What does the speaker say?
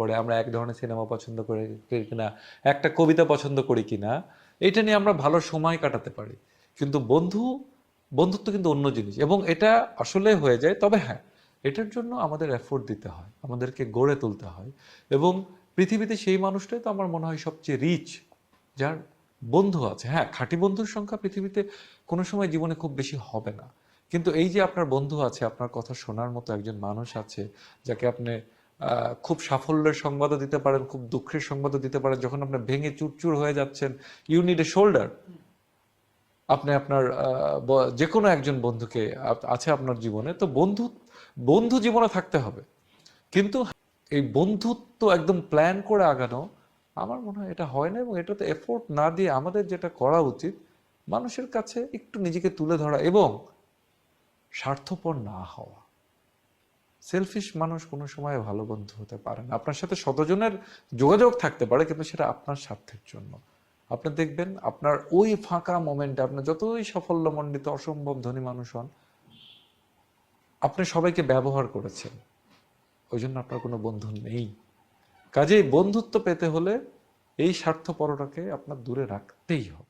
করে আমরা এক ধরনের সিনেমা পছন্দ করি কিনা, একটা কবিতা পছন্দ করি কিনা এটা নিয়ে আমরা ভালো সময় কাটাতে পারি। কিন্তু বন্ধু, বন্ধুত্ব কিন্তু অন্য জিনিস এবং এটা আসলে হয়ে যায়। তবে হ্যাঁ এটার জন্য আমাদের এফোর্ট দিতে হয়, আমাদেরকে গড়ে তুলতে হয় এবং পৃথিবীতে সেই মানুষটাই তো আমার মনে হয় সবচেয়ে রিচ যার বন্ধু আছে। হ্যাঁ খাঁটি বন্ধুর সংখ্যা পৃথিবীতে কোনো সময় জীবনে খুব বেশি হবে না। কিন্তু এই যে আপনার বন্ধু আছে, আপনার কথা শোনার মতো একজন মানুষ আছে, যাকে আপনি খুব সাফল্যের সংবাদও দিতে পারেন, খুব দুঃখের সংবাদও দিতে পারেন। যখন আপনি ভেঙে চুরচুর হয়ে যাচ্ছেন ইউ নিড এ শোল্ডার আপনি আপনার যে কোনো একজন বন্ধুকে আছে আপনার জীবনে, তো বন্ধু বন্ধু জীবনে থাকতে হবে। কিন্তু এই বন্ধুত্ব একদম প্ল্যান করে আগানো, আমার মনে হয় এটা হয় না এবং এটাতে এফোর্ট না দিয়ে আমাদের যেটা করা উচিত, মানুষের কাছে একটু নিজেকে তুলে ধরা এবং স্বার্থপর না হওয়া। সেলফিশ মানুষ কোনো সময় ভালো বন্ধু হতে পারে না। আপনার সাথে শতজনের যোগাযোগ থাকতে পারে, কিন্তু সেটা আপনার স্বার্থের জন্য। আপনি দেখবেন আপনার ওই ফাঁকা মোমেন্টে আপনি যতই সাফল্যমণ্ডিত, অসম্ভব ধনী মানুষ হন, আপনি সবাইকে ব্যবহার করেছেন। ওই জন্য আপনার কোনো বন্ধু নেই। কাজেই বন্ধুত্ব পেতে হলে এই স্বার্থপরটাকে আপনার দূরে রাখতেই হবে।